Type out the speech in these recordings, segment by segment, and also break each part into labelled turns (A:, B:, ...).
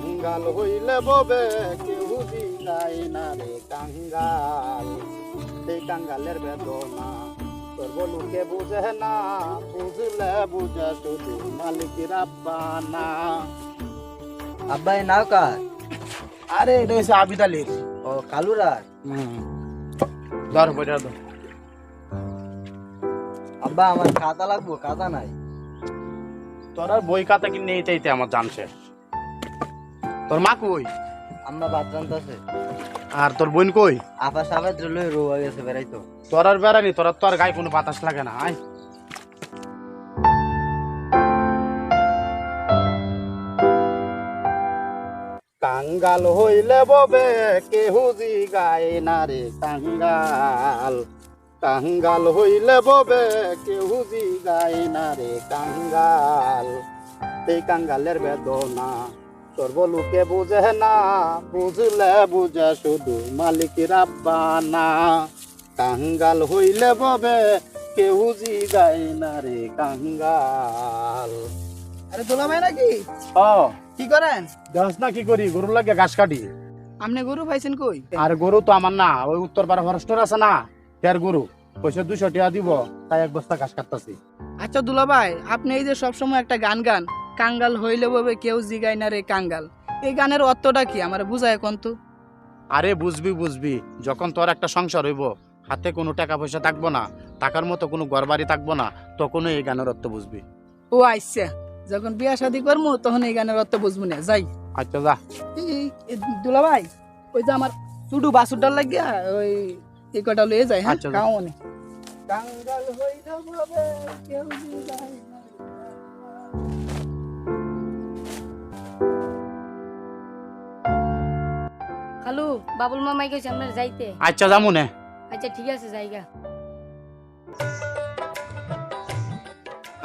A: কাঙ্গাল হইলে ববে কেউ জিগায় না রে কাঙ্গাল। সেই কাঙ্গালের বেদনা তোর বলুকে বুঝে না বুঝলে বুঝে শুধু মালিকের আব্বানা
B: আব্বা এই নাও কার
A: আরে এটা হচ্ছে আবিদ আলীর
B: ও কালুরা।
A: ধর বইটা ধর।
B: আব্বা আমার খাতা লাগবো খাতা নাই।
A: তোর আর বই খাতা কিনে এইটাইতে আমার জানছে। তোর মা কই?
B: আম্মা ভাত রান্তাছে
A: আর তোর বোন কই?
B: আপা সাবেদ লই রোয়া গেছে বেড়াইতো
A: তোর আর বেড়ানি তোর আর তোর গায়ে কোনো বাতাস লাগে না আয়। কাঙ্গাল হইলে ববে কেহু জি গায় না রে কাঙ্গাল। কাঙ্গাল হইলে ববে কেহু জি গায় না রে কাঙ্গাল। এই কাঙ্গালের বেদনা তোর বলুকে বুঝে না বুঝলে বুঝে শুধু মালিকের আব্বানা কাঙ্গাল হইলে ববে কেউ জি গাই না রে কাঙ্গাল।
C: আরে দোলা ভাই নাকি?
A: ও
C: কি করেন?
A: গাছ না কি করি গরুর লাগে ঘাস কাটি।
C: আপনি গরু পাইছেন কই?
A: আর গরু তো আমার না ওই উত্তর পাড়া ফরেস্টর আছে না তার গরু। পয়সা দুশো টাকা দিব তাই এক বস্তা ঘাস কাটতাছি।
C: আচ্ছা দুলা ভাই আপনি এই যে সবসময় একটা গান গান কাঙ্গাল হইলে ববে কেউ জিগায় না রে কাঙ্গাল। এই গানের অর্থটা কি? আমার বুঝায় কোন তো?
A: আরে বুঝবি বুঝবি। যখন তোর একটা সংসার হইব হাতে কোনো টাকা পয়সা থাকব না টাকার মতো কোনো ঘর বাড়ি থাকব না তখন এই গানের অর্থ বুঝবি।
C: ও আইসা যখন বিয়া শাদি করব তখন এই গানের অর্থ বুঝব না। যাই।
A: আচ্ছা যা।
C: দুলা ভাই ওই যে আমার চুডু বাসুরটার লাগিয়া ওই এই কটা লয়ে যায় হ্যাঁ?
A: আচ্ছা,
C: অনেক কাঙ্গাল হইলে কেউ জিগায়
D: খালু বাবুল মামাই গেছে আপনার যাইতে।
A: আচ্ছা যামু নে।
D: আচ্ছা ঠিক আছে জায়গা।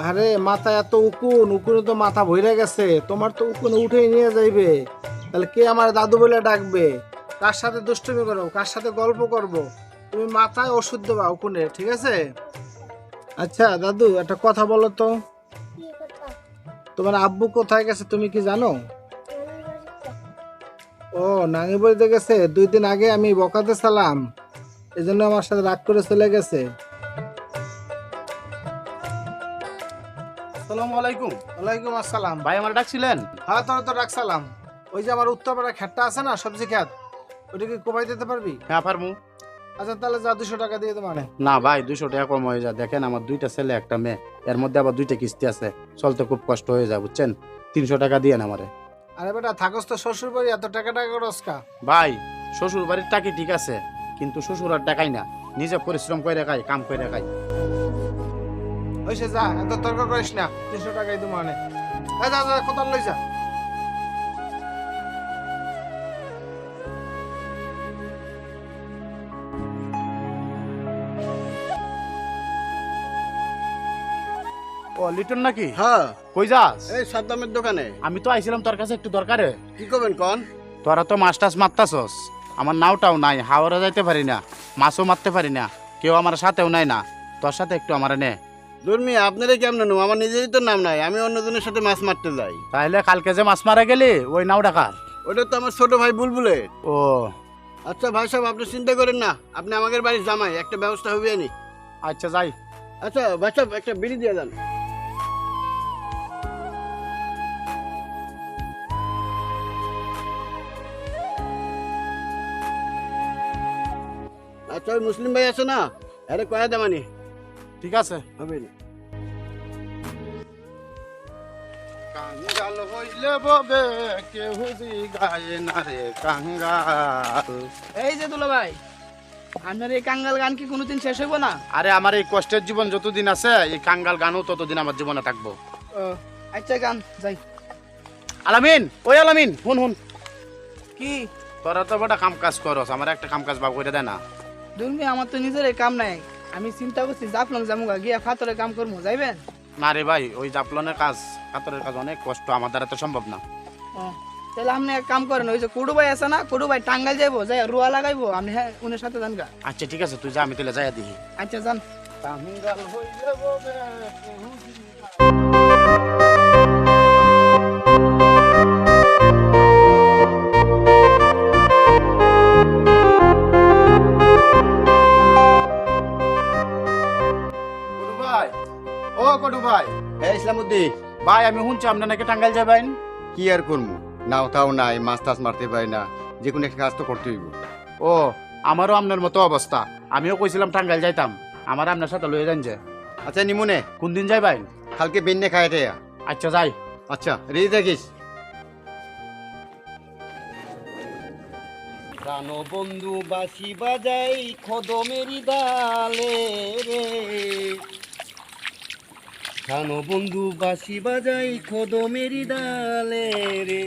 E: আরে মাথা এত উকুন উকুনে তো মাথা ভরে গেছে। তোমার তো উকুন উঠে নিয়ে যাইবে। তাহলে কে আমার দাদু বলে ডাকবে? কার সাথে দুষ্টুমি করব কার সাথে গল্প করব? তুমি মাথায় ওষুধ দেবা উকুনে ঠিক আছে? আচ্ছা দাদু একটা কথা বলো তো। তোমার আব্বু কোথায় গেছে তুমি কি জানো? ও নাঙ্গি বাড়িতে গেছে দুই দিন আগে আমি বকাতে সালাম। এই জন্য আমার সাথে রাগ করে চলে গেছে।
A: আসসালামু আলাইকুম।
E: ওয়ালাইকুম আসসালাম।
A: ভাই আমার ডাকছিলেন?
E: হ্যাঁ তোর তো ওই যে আমার উত্তরপাড়া আছে না সবজি খেত ওটা কি কোপাই দিতে পারবি?
A: হ্যাঁ পারমু
E: আচ্ছা তাহলে যা দুশো টাকা দিয়ে মানে
A: না ভাই দুশো টাকা কম হয়ে যায়। দেখেন আমার দুইটা ছেলে একটা মেয়ে। এর মধ্যে আবার দুইটা কিস্তি আছে। চলতে খুব কষ্ট হয়ে যায় বুঝছেন? তিনশো টাকা দিয়ে আমারে।
E: আরে বেটা থাকস তো শ্বশুর বাড়ি এত টাকা টাকা খরচ কা?
A: ভাই শ্বশুর বাড়ির টাকা ঠিক আছে কিন্তু শ্বশুর আর টাকাই না। নিজে পরিশ্রম করে খাই কাম করে খাই।
E: ওই সে যা এত তর্ক করিস না তিনশো টাকাই তোমার মানে। যা যা কোথাও লই যা
A: লিটন নাকি?
F: হ্যাঁ।
A: কই যাস?
F: এই সাদ্দামের দোকানে।
A: আমি তো আইছিলাম তোর কাছে একটু দরকারে।
F: কি করবেন কন?
A: তোরা তো মাছ টাছ মারতাছস। আমার নাওটাও নাই হাওড়া যাইতে পারি না মাছও মারতে পারি না কেউ আমার সাথেও নাই না। তোর সাথে একটু আমার নে।
F: দুর্মি আপনারাই কেমন নেব আমার নিজেরই তো নাম নাই আমি অন্যজনের সাথে মাছ মারতে যাই।
A: তাহলে কালকে যে মাছ মারা গেলি ওই নাও ডাকার
F: ওটা তো আমার ছোট ভাই বুলবুলে।
A: ও।
F: আচ্ছা ভাই সাহেব আপনি চিন্তা করেন না আপনি আমাদের বাড়ির জামাই একটা ব্যবস্থা হবে নি?
A: আচ্ছা যাই।
F: আচ্ছা ভাই সাহেব একটা বিড়ি দিয়ে দেন ওই মুসলিম ভাই আছে না? আরে কয়া দেমানি
A: ঠিক আছে।
F: হবে না।
A: কাঙ্গাল হইলে ববে জি গায় না রে কাঙ্গাল।
C: এই যে দুলা ভাই আপনার এই কাঙ্গাল গান কি কোনোদিন শেষ হইব না?
A: আরে আমার এই কষ্টের জীবন যতদিন আছে এই কাঙ্গাল গানও ততদিন আমার জীবনে থাকব।
C: আচ্ছা গান যাই।
A: আলামিন ওই আলামিন হুন হুন।
C: কি?
A: তোরা তো বড় কাম কাজ করস আমার একটা কাম কাজ বাবু করে দেয় না।
C: দুলমি আমার তো নিজের কাম নাই। আমি চিন্তা করছি জাফলং জামুগা গিয়া ফাতরে কাম করব যাইবেন?
A: না রে ভাই ওই জাপলনের কাজ কাতরের কাজ অনেক কষ্ট আমার দ্বারা তো সম্ভব না।
C: তাহলে আপনি এক কাম করেন ওই যে কুডু ভাই আছে না কুডু ভাই টাঙ্গাল যাইবো যাই রুয়া লাগাইবো আপনি হ্যাঁ উনের সাথে যান গা।
A: আচ্ছা ঠিক আছে তুই যা আমি তাহলে যাই দিই
C: আচ্ছা যান।
A: কাঙ্গাল হইলে ববে আমি শুনছি আপনি নাকি টাঙ্গাইল যাবেন।
F: কি আর করব? নাও তাও নাই মাছ টাছ মারতে পারি না। যে কোনো একটা কাজ তো করতে হইব।
A: ও আমারও আপনার মতো অবস্থা। আমিও কইছিলাম টাঙ্গাইল যাইতাম। আমার আপনার সাথে লয়ে যান যে।
F: আচ্ছা নিমুনে।
A: কোন দিন যাইবেন?
F: কালকে বেন্নে খাই রে
A: আচ্ছা যাই।
F: আচ্ছা রেডি থাকিস।
A: প্রাণ বন্ধু বাসি বাজাই খদমেরি ডালে রে। প্রাণ বন্ধু বাসি বাজাই খদমেরি ডালে রে।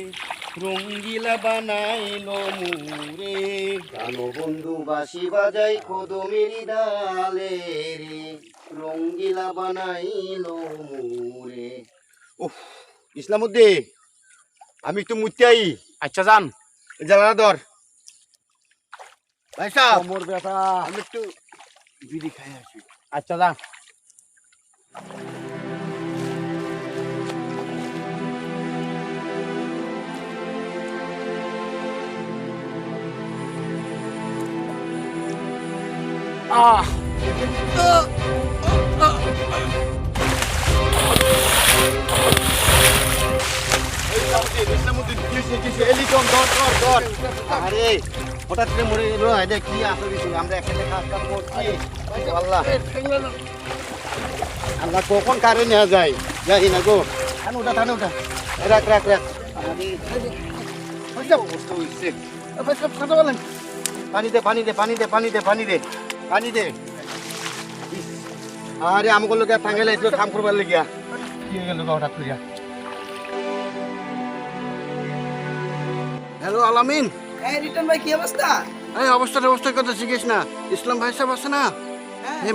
A: রঙ্গিলা বানাইল মুরে প্রাণ বন্ধু বাসি বাজাই খদমেরি ডালে রে। রঙ্গিলা বানাইল মুরে
F: উফ ইসলামুদ্দিন আমি একটু মুত্যাই
A: আচ্ছা যান।
F: জ্বালা ধর। ভাই সাহেব
A: মোর বেটা
F: আমি একটু বিড়ি খাই আসি।
A: আচ্ছা যান।
F: এলিকম ধর ধর ধর আরে, হঠাৎ করে মরে গেল এটা কি আসলে আমরা এখানে কাজ কাজ করছি। আল্লাহ। আল্লাহ, কখন কারে নেওয়া যায়? যাই না গো। থান ওটা থান ওটা রাখ রাখ রাখ। পানি দে পানি দে পানি দে পানি দে পানি দে। পানি দে ইস, আরে আমাকে লোক টাঙ্গাইলে এসে কাম করবার লেগিয়া। কি গেল হঠাৎ করিয়া হ্যালো আলামিন
C: রিটার্ন ভাই কি অবস্থা
F: এই অবস্থার অবস্থার কথা শিখিস না ইসলাম ভাই সাহেব আছে না?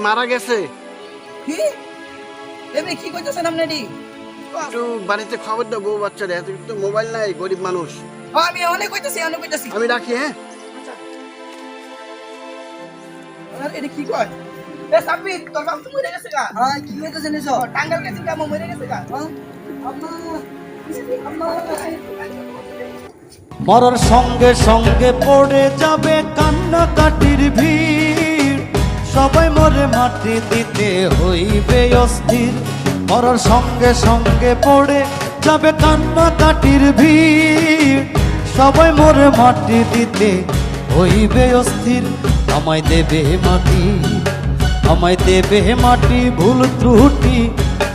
F: মারা গেছে।
C: কি? এমনি কি কইতেছেন আপনি এটি
F: একটু বাড়িতে খবর দাও বউ বাচ্চারা এত মোবাইল নাই গরিব মানুষ
C: আমি অনেক কইতেছি অনেক কইতেছি
F: আমি রাখি হ্যাঁ
C: আর এটা কি কয়? এ সাব্বির তোর বাপ তো মরে গেছে গা। হ্যাঁ কি হইতেছে নিছো টাঙ্গাল গেছে গা মরে গেছে গা। হ্যাঁ? আম্মা। আম্মা।
G: মরার সঙ্গে সঙ্গে পড়ে যাবে কান্নাকাটির ভিড়। সবাই মরে মাটি দিতে হইবে অস্থির। মরার সঙ্গে সঙ্গে পড়ে যাবে কান্নাকাটির ভিড়। সবাই মরে মাটি দিতে হইবে অস্থির। আমায় দেবে মাটি, আমায় দেবে মাটি, ভুল ত্রুটি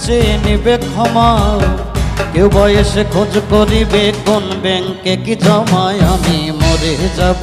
G: চেয়ে নেবে ক্ষমা। কেউ বয়সে খোঁজ করিবে কোন ব্যাংকে কি জমায়, আমি মরে যাব।